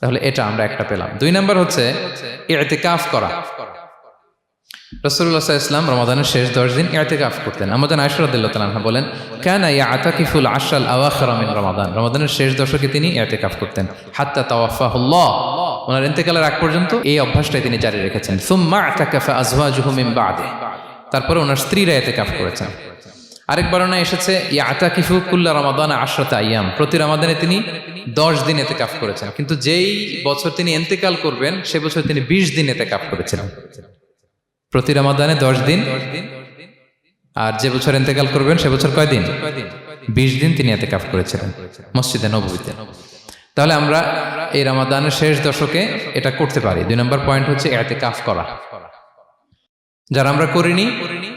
তাহলে এটা আমরা একটা পেলাম। দুই নাম্বার হচ্ছে এতে কাফ করা রসুল্লাহ ইসলাম রমাদানের শেষ দশ দিন কাফ করতেন। আমাদের আয়সরদুল্লাহ তালাহা বলেন, কেন ইয়া আতাকিফুল আশাল আওয়াখরামিন রমাদান। রমাদানের শেষ দশকে তিনি কাফ করতেন। হাত্তা তাওয়াফাহুল্লাহ। ওনার ইন্তেকালের আগ পর্যন্ত এই অভ্যাসটাই তিনি জারি রেখেছেন। সুম্মা আতাকাফা আজওয়াজুহু মিন বাদে। তারপরে ওনার স্ত্রীরা কাফ করেছেন। আরেক বর্ণনা এসেছে ইয়া আতাকিফু কুল্লা রমাদান আশরাতা আয়াম প্রতি রমাদানে তিনি দশ দিন এতে কাফ করেছেন। কিন্তু যেই বছর তিনি এন্তেকাল করবেন, সে বছর তিনি বিশ দিন এতে কাফ করেছিলেন প্রতি রমাদানে দশ দিন। আর যে বছর এতেকাল করবেন, সে বছর কয়দিন বিশ দিন তিনি এতে কাফ করেছিলেন মসজিদে নবীতে তাহলে আমরা এই রামাদানের শেষ দশকে এটা করতে পারি। দুই নম্বর পয়েন্ট হচ্ছে এতে কাফ করা। যারা আমরা করিনি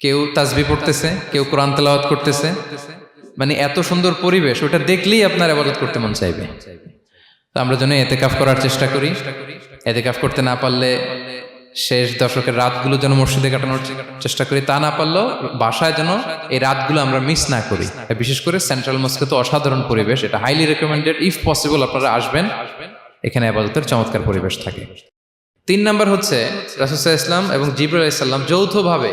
কেউ তাজবি পড়তেছে, কেউ কোরআন তেলাওয়াত করতেছে। মানে এত সুন্দর পরিবেশ, ওটা দেখলেই আপনার আবাদত করতে মন চাইবে। তো আমরা যেন এতেকাফ করার চেষ্টা করি। এতেকাফ করতে না পারলে শেষ দশকের রাতগুলো যেন মসজিদে কাটানোর চেষ্টা করি। তা না পারলেও বাসায় যেন এই রাতগুলো আমরা মিস না করি। বিশেষ করে সেন্ট্রাল মস্কে তো অসাধারণ পরিবেশ, এটা হাইলি রেকমেন্ডেড ইফ পসিবল আপনারা আসবেন। এখানে আবাদতের চমৎকার পরিবেশ থাকে। তিন নাম্বার হচ্ছে রাসুসাহ ইসলাম এবং জিবরুল ইসলাম যৌথভাবে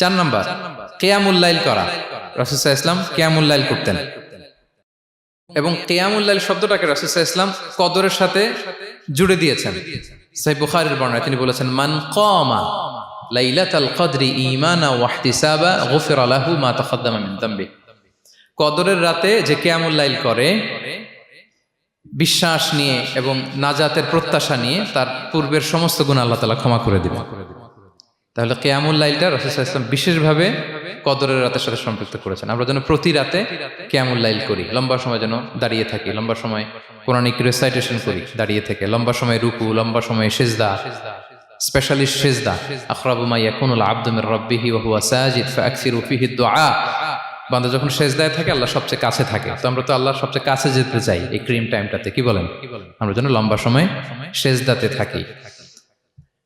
চার নম্বর কেয়ামুল্লাইল করা। রাসুসাহ ইসলাম কেয়ামুল্লাইল করতেন। এবং কেয়ামুল্লাইল শব্দটাকে রাসুসাহ ইসলাম কদরের সাথে জুড়ে দিয়েছেন। বুখারের বর্ণায় তিনি বলেছেন, মান কমা কদরের রাতে যে কেয়ামুল্লাইল করে, বিশ্বাস নিয়ে এবং নাজাতের প্রত্যাশা নিয়ে তার পূর্বের সমস্ত গুণ আল্লাহ তালা ক্ষমা করে দিবেন। তাহলে কেয়ামুল লাইলটা ইসলাম বিশেষভাবে কদরের রাতের সাথে সম্পৃক্ত করেছেন। আমরা যেন প্রতি রাতে কেয়ামুল লাইল করি, লম্বা সময় যেন দাঁড়িয়ে থাকি, লম্বা সময় কোরআনিক রেসাইটেশন করি, দাঁড়িয়ে থেকে, লম্বা সময় রুকু, লম্বা সময় সেজদা স্পেশালিস্ট সেজদা, আখরাবু মা ইয়াকুনুল আবদু মির রাব্বিহি ওয়া সাজিদ ফাকসিরু ফিহি দুআ। বান্দা যখন সেজদায় থাকে, আল্লাহ সবচেয়ে কাছে থাকে। তো আমরা তো আল্লাহর সবচেয়ে কাছে যেতে চাই এই ক্রিম টাইমটাতে, কি বলেন? আমরা যেন লম্বা সময় সেজদাতে থাকি।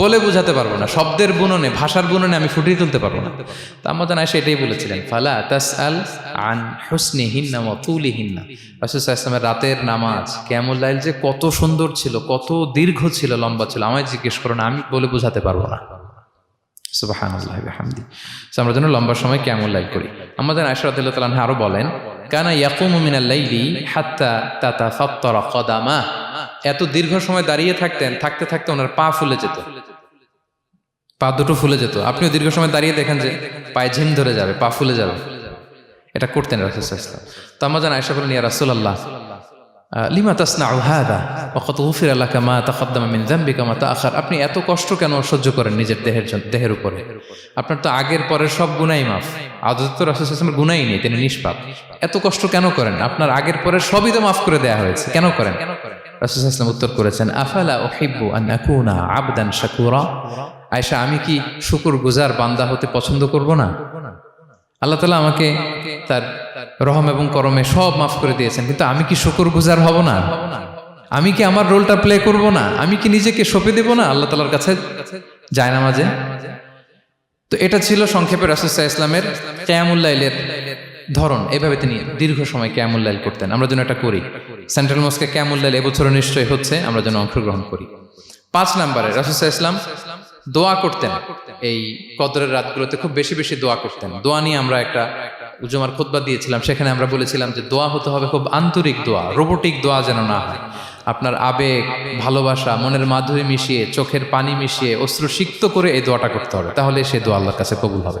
বলে বোঝাতে পারব না, শব্দের বুননে, ভাষার বুননে আমি ফুটিয়ে তুলতে পারব না। তা আমাদের আয়সা এটাই বলেছিলেন, ফালা তাস আল আন হুসনি হিন্না মতুলি হিন্না ইসলামের রাতের নামাজ কেমন লাইল যে কত সুন্দর ছিল, কত দীর্ঘ ছিল, লম্বা ছিল, আমায় জিজ্ঞেস করো না, আমি বলে বোঝাতে পারব না। হামদি আমরা যেন লম্বা সময় কেমন লাইল করি। আমাদের আয়সা রাদিল্লাহু তাআলা আরও বলেন, কানা ইয়াকুমু মিনাল লাইলি হাত্তা তাতাফাত্তারা কদামা। এত দীর্ঘ সময় দাঁড়িয়ে থাকতেন, থাকতে থাকতে ওনার পা ফুলে যেত। পা দুটো ফুলে যেত। আপনিও দীর্ঘ সময় দাঁড়িয়ে দেখেন যে পায়ে ঝিম ধরে যাবে, পা ফুলে যাবে। এটা করতেন আপনি এত কষ্ট কেন সহ্য করেন নিজের দেহের দেহের উপরে? আপনার তো আগের পরের সব গুনাই মাফ। আদত তো রাসূল গুনাই নেই, তিনি নিষ্পাপ। এত কষ্ট কেন করেন? আপনার আগের পরের সবই তো মাফ করে দেয়া হয়েছে। কেন করেন? রাসূল সাল্লাল্লাহু উত্তর করেছেন, আফালা উহিব্বু আন আকুনা আবদান শাকুরা? আয়েশা, আমি কি শুকুর গুজার বান্দা হতে পছন্দ করব না? আল্লাহ তালা আমাকে তার রহম এবং করমে সব মাফ করে দিয়েছেন, কিন্তু আমি কি শুকুর গুজার হব না? আমি কি আমার রোলটা প্লে করব না? আমি কি নিজেকে সঁপে দেব না? আল্লাহ তালার কাছে যায় না মাঝে তো এটা ছিল সংক্ষেপে রাসুসাহ ইসলামের কেয়ামুল্লাইলের ধরন, এভাবে তিনি দীর্ঘ সময় কেয়ামুল্লাইল করতেন। আমরা যেন এটা করি। সেন্ট্রাল মস্কে কেয়ামুল্লাইল এবছরও নিশ্চয়ই হচ্ছে, আমরা যেন অংশগ্রহণ করি। পাঁচ নম্বরে রাসুসাহ ইসলাম দোয়া করতেন। এই কদরের রাতগুলোতে খুব বেশি বেশি দোয়া করতেন। দোয়া নিয়ে আমরা একটা উজুমার খোদবা দিয়েছিলাম, সেখানে আমরা বলেছিলাম যে দোয়া হতে হবে খুব আন্তরিক দোয়া, রোবোটিক দোয়া যেন না হয়। আপনার আবেগ, ভালোবাসা, মনের মাধুরী মিশিয়ে, চোখের পানি মিশিয়ে অশ্রু সিক্ত করে এই দোয়াটা করতে হবে, তাহলে সে দোয়া আল্লাহর কাছে কবুল হবে।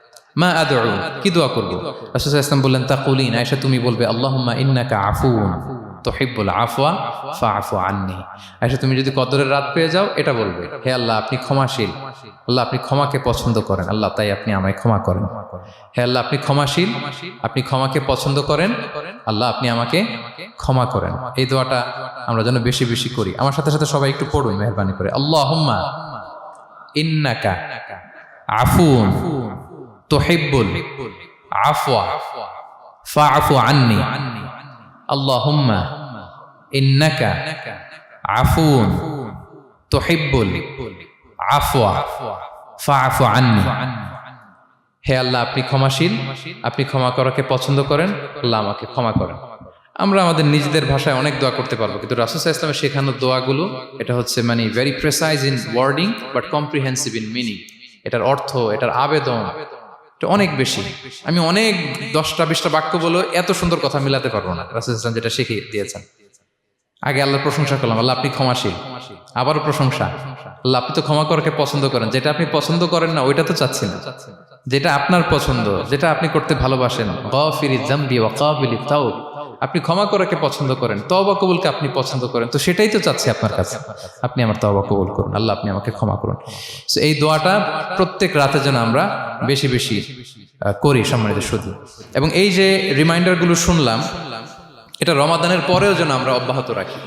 মা আদউ, কি দোয়া করব? রাসূল ইসলাম বললেন, তাকুলিন আয়সা তুমি বলবে, আল্লাহুম্মা ইন্নাকা আফুন তোহিব্বুল আফওয়া, ফাআফু আননি। আয়সা তুমি যদি কদরের রাত পেয়ে যাও, এটা বলবে, হে আল্লাহ, আপনি ক্ষমাশীল। আল্লাহ, আপনি ক্ষমাকে পছন্দ করেন। আল্লাহ, তাই আপনি আমায় ক্ষমা করেন। হে আল্লাহ, আপনি ক্ষমাশীল, আপনি ক্ষমাকে পছন্দ করেন। আল্লাহ, আপনি আমাকে ক্ষমা করেন। এই দোয়াটা আমরা যেন বেশি বেশি করি। আমার সাথে সাথে সবাই একটু পড়ুন, মেহরবানি করে। আল্লাহ ইন্নাকা আফুন তোহিব্বুল। আফওয়া। ফাআফু আননি। আল্লাহুম্মা ইন্নাকা আফুন তুহিব্বুল। আফওয়া। ফাআফু আননি। হে আল্লাহ, আপনি ক্ষমাশীল। আপনি ক্ষমা করাকে পছন্দ করেন, আল্লাহ আমাকে ক্ষমা করেন। আমরা আমাদের নিজেদের ভাষায় অনেক দোয়া করতে পারব, কিন্তু রাসুসা ইসলামের শেখানো দোয়াগুলো, এটা হচ্ছে মানে very precise in wording but comprehensive in meaning এটার অর্থ, এটার আবেদন অনেক বেশি। আমি অনেক দশটা, বিশটা বাক্য বলে এত সুন্দর কথা মিলাতে পারব না, রাসুল ইসলাম যেটা শিখে দিয়েছেন। আগে আল্লাহর প্রশংসা করলাম, আল্লাহ আপনি ক্ষমাশীল। আবারও প্রশংসা, আল্লাহ আপনি তো ক্ষমা করাকে পছন্দ করেন, যেটা আপনি পছন্দ করেন না, ওইটা তো চাচ্ছি না যেটা আপনার পছন্দ, যেটা আপনি করতে ভালোবাসেন গফিরি জাম্বি ওয়াকাবিলি তাও আপনি ক্ষমা করাকে পছন্দ করেন তবা কবুলকে আপনি পছন্দ করেন, তো সেটাই তো চাচ্ছি আপনার কাছে। আপনি আমার তবা কবুল করুন, আল্লাহ আপনি আমাকে ক্ষমা করুন। তো এই দোয়াটা প্রত্যেক রাতে যেন আমরা বেশি বেশি করি সম্মানিত শুধু এবং এই যে রিমাইন্ডারগুলো শুনলাম, এটা রমাদানের পরেও যেন আমরা অব্যাহত রাখি।